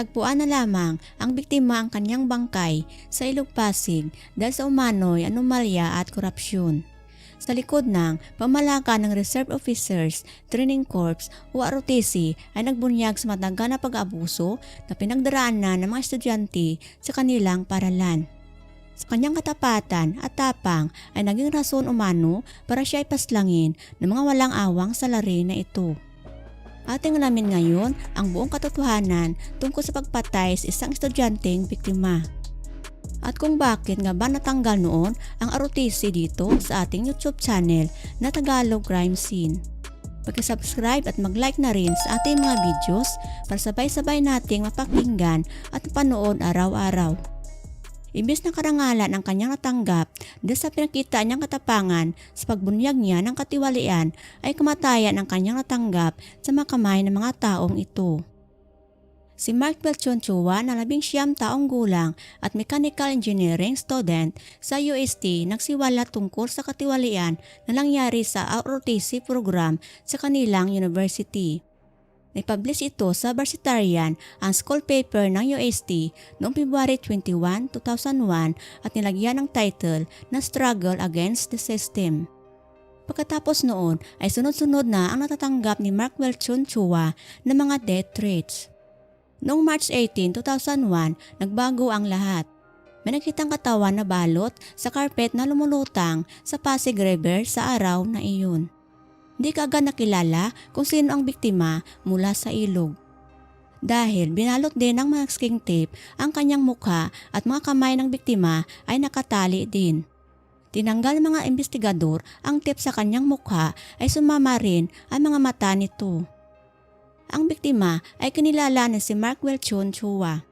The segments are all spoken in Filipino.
Natagpuan na lamang ang biktima ang kanyang bangkay sa Ilog Pasig dahil sa umano'y anomalya at korupsyon. Sa likod ng pamalaka ng Reserve Officers Training Corps o ROTC ay nagbunyag sa matagal na pag-abuso na pinagdaraan na ng mga estudyante sa kanilang paralan. Sa kanyang katapatan at tapang ay naging rason umano para siya ay paslangin ng mga walang awang salari na ito. Ating alamin ngayon ang buong katotohanan tungkol sa pagpatay sa isang estudyanteng biktima. At kung bakit nga ba natanggal noon ang ROTC dito sa ating YouTube channel na Tagalog Crime Scene. Pag-subscribe at mag-like na rin sa ating mga videos para sabay-sabay nating mapakinggan at panood araw-araw. Imbis na karangalan ang kanyang natanggap dahil sa pinakita niyang katapangan sa pagbunyag niya ng katiwalian ay kamatayan ang kanyang natanggap sa mga kamay ng mga taong ito. Si Mark Belchonchua na labing siyam taong gulang at mechanical engineering student sa UST nagsiwala tungkol sa katiwalian na nangyari sa ROTC program sa kanilang university. Naipublish ito sa Varsitarian ang school paper ng UST noong February 21, 2001 at nilagyan ng title na Struggle Against the System. Pagkatapos noon ay sunod-sunod na ang natatanggap ni Mark Welchonchua ng mga death threats. Noong March 18, 2001, nagbago ang lahat. May nakitang katawan na balot sa carpet na lumulutang sa Pasig River sa araw na iyon. Hindi kaagad nakilala kung sino ang biktima mula sa ilog. Dahil binalot din ng masking tape ang kanyang mukha at mga kamay ng biktima ay nakatali din. Tinanggal ng mga investigador ang tape sa kanyang mukha ay sumama rin ang mga mata nito. Ang biktima ay kinilala na si Mark Welchon Chua.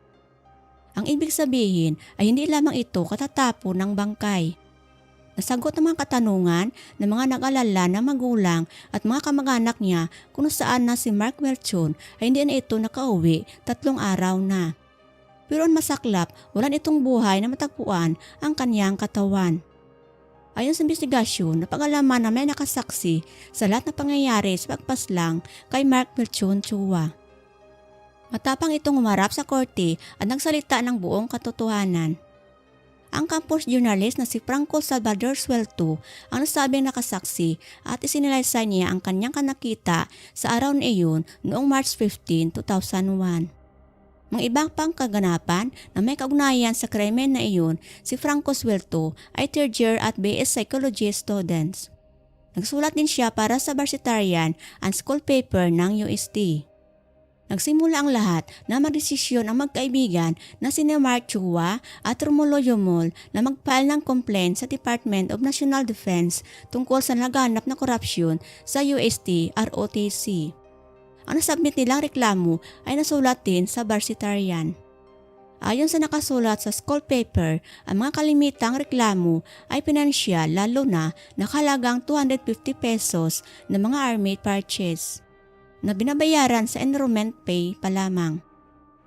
Ang ibig sabihin ay hindi lamang ito katatapo ng bangkay. Nasagot ng mga katanungan ng mga nag-alala na magulang at mga kamag-anak niya kung saan na si Mark Welchon ay hindi na ito nakauwi tatlong araw na. Pero ang masaklap, wala itong buhay na matagpuan ang kanyang katawan. Ayon sa investigasyon, napag-alaman na may nakasaksi sa lahat na pangyayari sa pagpaslang kay Mark Melchon Chua. Matapang itong umarap sa korte at nagsalita ng buong katotohanan. Ang campus journalist na si Franco Salvador Suelto ang nasabing nakasaksi at isinilaysay niya ang kanyang kanakita sa araw na iyon noong March 15, 2001. Mga ibang pang kaganapan na may kaugnayan sa krimen na iyon, si Franco Suelto ay third year at BS Psychology students. Nagsulat din siya para sa Varsitarian and School Paper ng UST. Nagsimula ang lahat na magdesisyon ang magkaibigan na si Mark Chua at Romulo Yumol na mag-file ng complaint sa Department of National Defense tungkol sa naganap na korupsyon sa UST ROTC. Ang nasubmit nilang reklamo ay nasulat din sa Varsitarian. Ayon sa nakasulat sa school paper, ang mga kalimitang reklamo ay pinansyal lalo na nakalagang 250 pesos na mga army purchase na binabayaran sa enrollment pay pa lamang.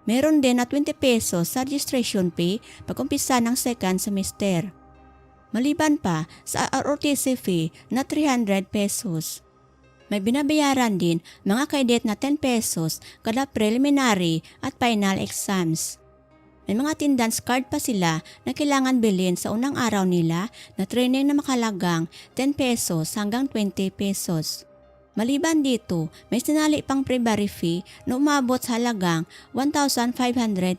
Meron din na 20 pesos sa registration fee pag-umpisa ng second semester. Maliban pa sa ROTC fee na 300 pesos. May binabayaran din mga kaidet na 10 pesos kada preliminary at final exams. May mga attendance card pa sila na kailangan bilhin sa unang araw nila na training na makalagang 10 pesos hanggang 20 pesos. Maliban dito, may sinali pang pre-bari fee na umabot sa halagang 1,500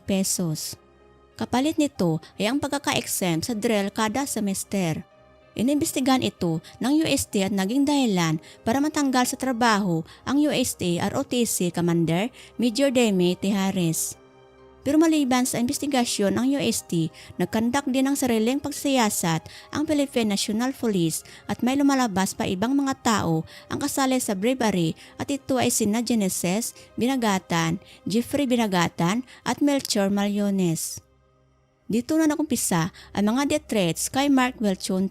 pesos. Kapalit nito ay ang pagkaka-exempt sa drill kada semester. Inimbestigan ito ng UST at naging dahilan para matanggal sa trabaho ang UST ROTC Commander Major Demi Tijares. Pero maliban sa investigasyon ng UST, nagkandak din ng sariling pagsiyasat ang Philippine National Police at may lumalabas pa ibang mga tao ang kasali sa bribery at ito ay sina Genesis Binagatan, Jeffrey Binagatan at Melchor Malyones. Dito na nakumpisa ang mga death threats kay Mark Welchon.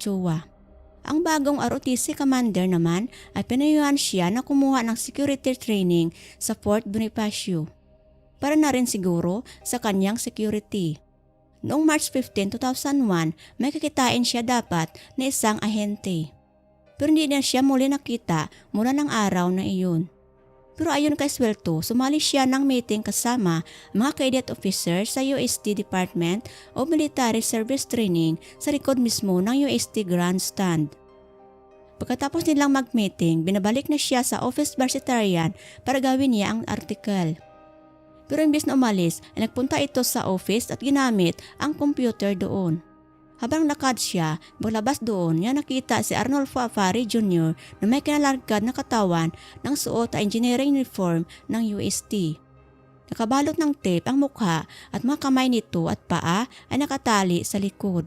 Ang bagong ROTC commander naman ay pinayuhan siya na kumuha ng security training sa Fort Bonifacio para na rin siguro sa kanyang security. Noong March 15, 2001, may kakitain siya dapat na isang ahente. Pero hindi na siya muli nakita mula ng araw na iyon. Pero ayon kay Swelto, sumali siya ng meeting kasama mga cadet officers sa UST Department of Military Service Training sa likod mismo ng UST Grandstand. Pagkatapos nilang mag-meeting, binabalik na siya sa office varsitarian para gawin niya ang article. Pero imbes na umalis, ay nagpunta ito sa office at ginamit ang computer doon. Habang nakad siya, paglabas doon, niya nakita si Arnolfo Afari Jr. na may kinalargad na katawan ng suot na engineering uniform ng UST. Nakabalot ng tape ang mukha at mga kamay nito at paa ay nakatali sa likod.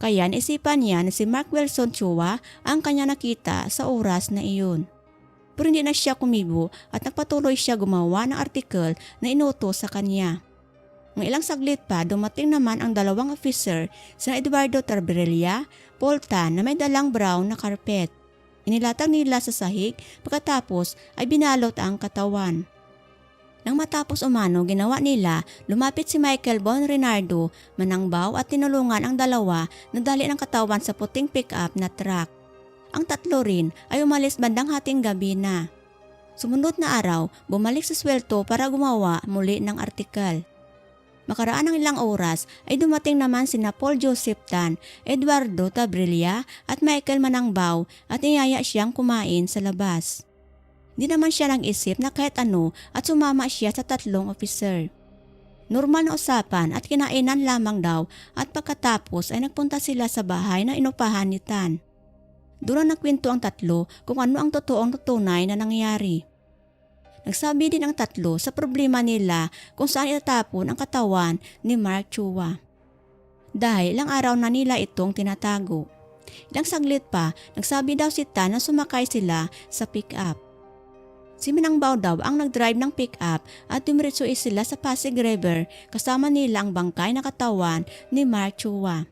Kaya naisipan niya na si Mark Wilson Chua ang kanya nakita sa oras na iyon. Pero hindi na siya kumibo at nagpatuloy siya gumawa ng article na inuto sa kanya. Ng ilang saglit pa, dumating naman ang dalawang officer, sina Eduardo Tarbrella, Paul Tan na may dalang brown na carpet. Inilatag nila sa sahig, pagkatapos ay binalot ang katawan. Nang matapos umano, ginawa nila, lumapit si Michael Bon Renardo, manangbaw at tinulungan ang dalawa na dali ng katawan sa puting pick-up na truck. Ang tatlo rin ay umalis bandang hating gabi na. Sumunod na araw, bumalik sa swelto para gumawa muli ng artikel. Makaraan ng ilang oras ay dumating naman sina Paul Joseph Tan, Eduardo Tabrilla at Michael Manangbaw at niyaya siyang kumain sa labas. Di naman siya nang isip na kahit ano at sumama siya sa tatlong officer. Normal na usapan at kinainan lamang daw at pagkatapos ay nagpunta sila sa bahay na inupahan ni Tan. Doon na nagkwento ang tatlo kung ano ang totoong tunay na nangyari. Nagsabi din ang tatlo sa problema nila kung saan itatapon ang katawan ni Mark Chua. Dahil ilang araw na nila itong tinatago. Ilang saglit pa, nagsabi daw si Tan na sumakay sila sa pick-up. Si Minangbaw daw ang nag-drive ng pick-up at dumiretso sila sa Pasig River kasama nila ang bangkay na katawan ni Mark Chua.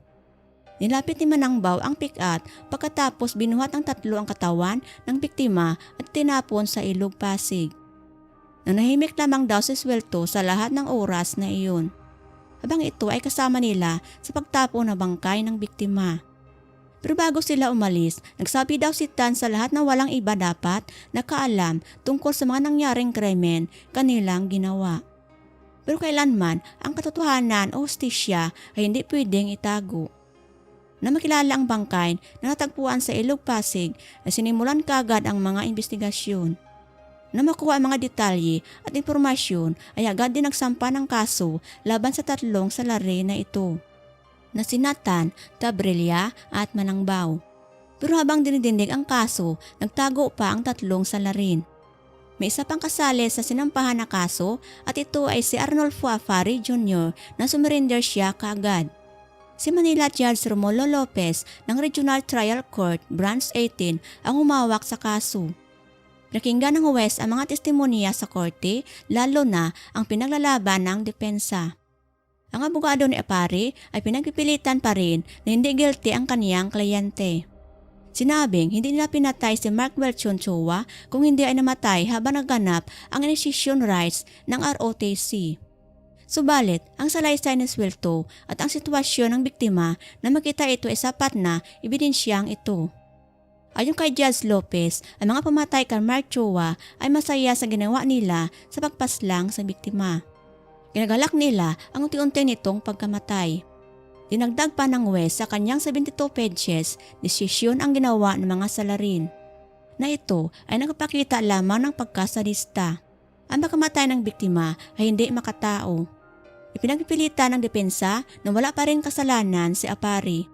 Nilapit ni Manangbaw ang pick-up pagkatapos binuhat ng tatlo ang katawan ng biktima at tinapon sa ilog Pasig. Nanahimik lamang daw si Swelto sa lahat ng oras na iyon. Habang ito ay kasama nila sa pagtapon ng bangkay ng biktima. Pero bago sila umalis, nagsabi daw si Tan sa lahat na walang iba dapat nakaalam tungkol sa mga nangyaring krimen kanilang ginawa. Pero kailanman ang katotohanan o hostisya ay hindi pwedeng itago. Na makilala ang bangkay na natagpuan sa Ilog Pasig na sinimulan kagad ang mga investigasyon. Na makuha ang mga detalye at impormasyon ay agad din nagsampa ng kaso laban sa tatlong salari na ito na sinatan, Tabrilla at Manangbaw. Pero habang dinidindig ang kaso, nagtago pa ang tatlong salarin. May isa pang kasali sa sinampahan na kaso at ito ay si Arnolfo Afari Jr. na sumurrender siya kaagad. Si Manila Judge Romulo Lopez ng Regional Trial Court Branch 18 ang humawak sa kaso. Nakinggan ng huwes ang mga testimonya sa korte, lalo na ang pinaglalaban ng depensa. Ang abogado ni Apari ay pinagpipilitan pa rin na hindi guilty ang kaniyang kliyente. Sinabing hindi nila pinatay si Mark Welchon kung hindi ay namatay habang naganap ang initiation rights ng ROTC. Subalit, ang salaysay ni Swelto at ang sitwasyon ng biktima na makita ito ay sapat na ebidensyang ito. Ayon kay Judge Lopez, ang mga pamatay kay Mark Chua ay masaya sa ginawa nila sa pagpaslang sa biktima. Ginagalak nila ang unti-unti nitong pagkamatay. Dinagdag pa ng West sa kanyang 72 pages, desisyon ang ginawa ng mga salarin. Na ito ay nakapakita lamang ng pagkasadista. Ang pagkamatay ng biktima ay hindi makatao. Ipinagpipilitan ng depensa na wala pa rin kasalanan si Apari.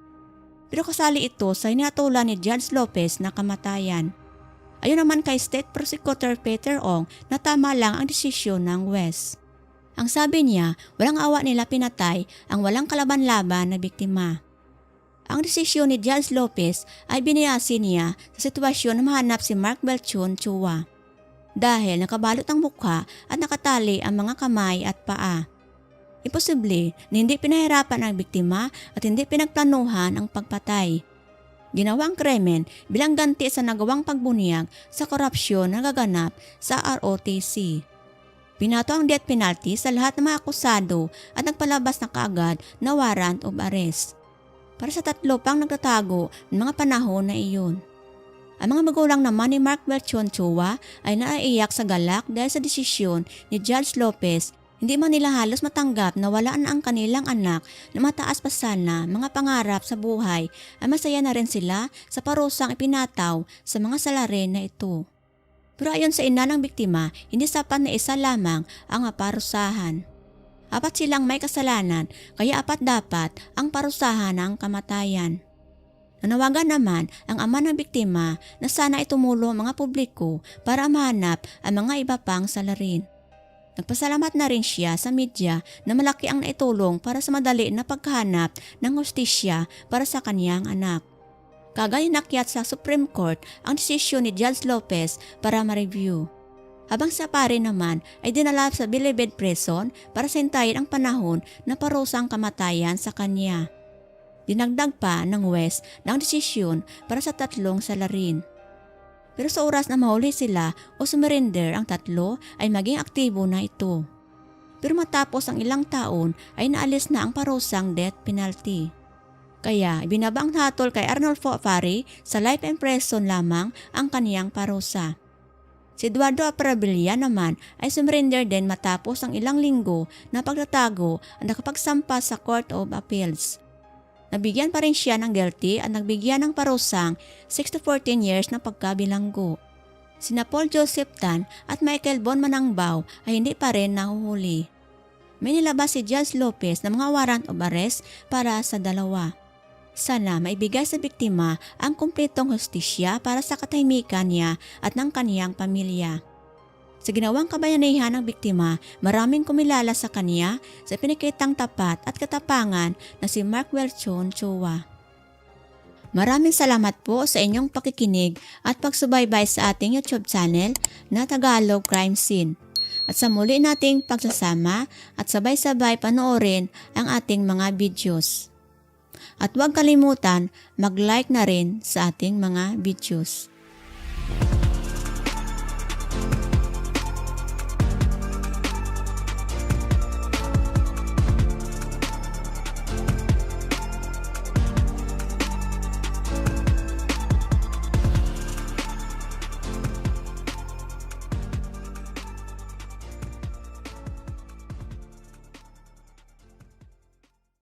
Pero kasali ito sa inatulan ni Judge Lopez na kamatayan. Ayon naman kay State Prosecutor Peter Ong na tama lang ang desisyon ng West. Ang sabi niya, walang awa nila pinatay ang walang kalaban-laban na biktima. Ang desisyon ni Judge Lopez ay biniyasi niya sa sitwasyon na mahanap si Mark Belchon Chua. Dahil nakabalot ang mukha at nakatali ang mga kamay at paa. Imposible na hindi pinahirapan ang biktima at hindi pinagplanuhan ang pagpatay. Ginawa ang krimen bilang ganti sa nagawang pagbunyag sa korupsyon na gaganap sa ROTC. Pinato ang death penalty sa lahat ng mga akusado at nagpalabas na kaagad na warrant of arrest. Para sa tatlo pang nagtatago ng mga panahon na iyon. Ang mga magulang naman ni Mark Belchon Chua ay naiiyak sa galak dahil sa desisyon ni Judge Lopez hindi man nila halos matanggap na walaan ang kanilang anak na mataas pa sana mga pangarap sa buhay ay masaya na rin sila sa parusang ipinataw sa mga salarin na ito. Pero ayon sa ina ng biktima, hindi sapat na isa lamang ang parusahan. Apat silang may kasalanan kaya apat dapat ang parusahan ng kamatayan. Nanawagan naman ang ama ng biktima na sana itumulong mga publiko para mahanap ang mga iba pang salarin. Nagpasalamat na rin siya sa media na malaki ang naitulong para sa madali na pagkahanap ng hustisya para sa kanyang anak. Kagaya nakyat sa Supreme Court ang desisyon ni Judge Lopez para ma-review. Habang sa pare naman ay dinala sa Bilibid Prison para sintayin ang panahon na parusa ang kamatayan sa kanya. Dinagdag pa ng West ng desisyon para sa tatlong salarin. Pero sa oras na mahuli sila o sumurrender ang tatlo ay maging aktibo na ito. Pero matapos ang ilang taon ay naalis na ang parusang death penalty. Kaya ibinaba ang hatol kay Arnolfo Fari sa life prison lamang ang kaniyang parusa. Si Eduardo Aprabilia naman ay sumurrender din matapos ang ilang linggo na pagtatago ang nakapagsampa sa Court of Appeals. Nabigyan pa rin siya ng guilty at nagbigyan ng parusang 6 to 14 years na pagkabilanggo. Sina Paul Joseph Tan at Michael Bon Manangbaw ay hindi pa rin nahuhuli. May nilabas si Judge Lopez ng mga warrant of arrest para sa dalawa. Sana maibigay sa biktima ang kumpletong hustisya para sa katahimikan niya at ng kaniyang pamilya. Sa ginawang kabayanihan ng biktima, maraming kumilala sa kanya sa pinikitang tapat at katapangan na si Mark Welchon Chua. Maraming salamat po sa inyong pakikinig at pagsubaybay sa ating YouTube channel na Tagalog Crime Scene. At sa muli nating pagsasama at sabay-sabay panoorin ang ating mga videos. At huwag kalimutan mag-like na rin sa ating mga videos.